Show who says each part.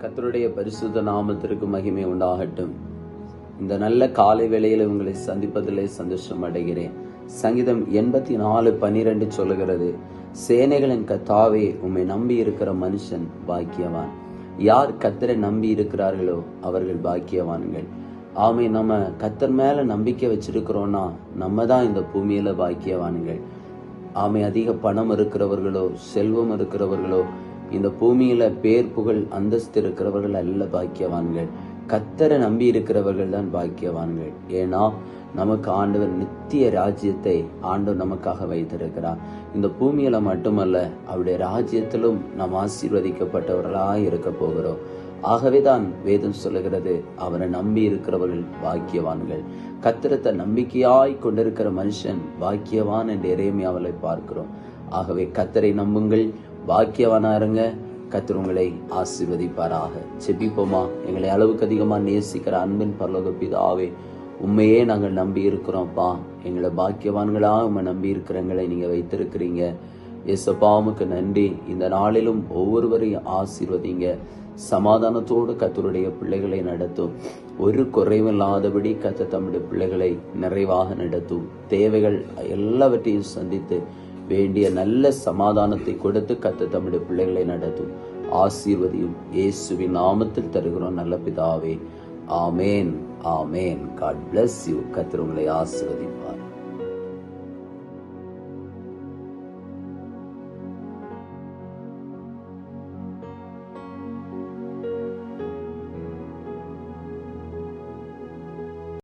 Speaker 1: கத்தருடைய பரிசுத்த நாமத்திற்கு மகிமை உண்டாகட்டும். இந்த நல்ல காலை வேளையில் உங்களை சந்திப்பதிலே சந்தோஷம் அடைகிறேன். சங்கீதம் எண்பத்தி நாலு பன்னிரெண்டு சொல்லுகிறது சேனைகளின் கத்தாவே உம்மை நம்பி இருக்கிற மனுஷன் பாக்கியவான். யார் கத்தரை நம்பி இருக்கிறார்களோ அவர்கள் பாக்கியவான்கள். ஆமை நம்ம கத்தர் மேல நம்பிக்கை வச்சிருக்கிறோம்னா நம்ம தான் இந்த பூமியில பாக்கியவான்கள். ஆமை அதிக பணம் இருக்கிறவர்களோ செல்வம் இருக்கிறவர்களோ இந்த பூமியில பேர் புகழ் அந்தஸ்து இருக்கிறவர்கள் அல்ல பாக்கியவான்கள். கத்தரை நம்பி இருக்கிறவர்கள் தான் பாக்கியவான்கள். ஏன்னா நமக்கு ஆண்டவர் நித்திய ராஜ்யத்தை ஆண்டவர் நமக்காக வைத்திருக்கிறார். இந்த பூமியில மட்டுமல்ல அவருடைய ராஜ்யத்திலும் நாம் ஆசீர்வதிக்கப்பட்டவர்களாக இருக்க போகிறோம். ஆகவே தான் வேதம் சொல்லுகிறது அவரை நம்பி இருக்கிறவர்கள் பாக்கியவான்கள். கத்திரத்தை நம்பிக்கையாய் கொண்டிருக்கிற மனுஷன் பாக்கியவான் என்று இறைமையாவலை பார்க்கிறோம். ஆகவே கத்தரை நம்புங்கள் பாக்கியவானா இருங்க. கத்தர் உங்களை ஆசிர்வதிப்பாராக. செபிப்போமா? எங்களை அளவுக்கு அதிகமாக நேசிக்கிற அன்பின் பரலோக பிதாவே உண்மையே நாங்கள் நம்பி இருக்கிறோம்ப்பா. எங்களை பாக்கியவான்களாக உண்மை நம்பி இருக்கிறவங்களை நீங்கள் வைத்திருக்கிறீங்க. எசப்பாமுக்கு நன்றி. இந்த நாளிலும் ஒவ்வொருவரையும் ஆசீர்வதிங்க. சமாதானத்தோடு கத்தருடைய பிள்ளைகளை நடத்தும். ஒரு குறைவில்லாதபடி கத்த தம்முடைய பிள்ளைகளை நிறைவாக நடத்தும். தேவைகள் எல்லாவற்றையும் சந்தித்து வேண்டிய நல்ல சமாதானத்தை கொடுத்து கத்த தம்முடைய பிள்ளைகளை நடத்தும். ஆசீர்வதியும் இயேசுவின் நாமத்தில் தருகிறோம் நல்ல பிதாவே. ஆமேன் ஆமேன். காட் பிளஸ் யூ கத்தர் உங்களை ஆசீர்வதிப்பார்.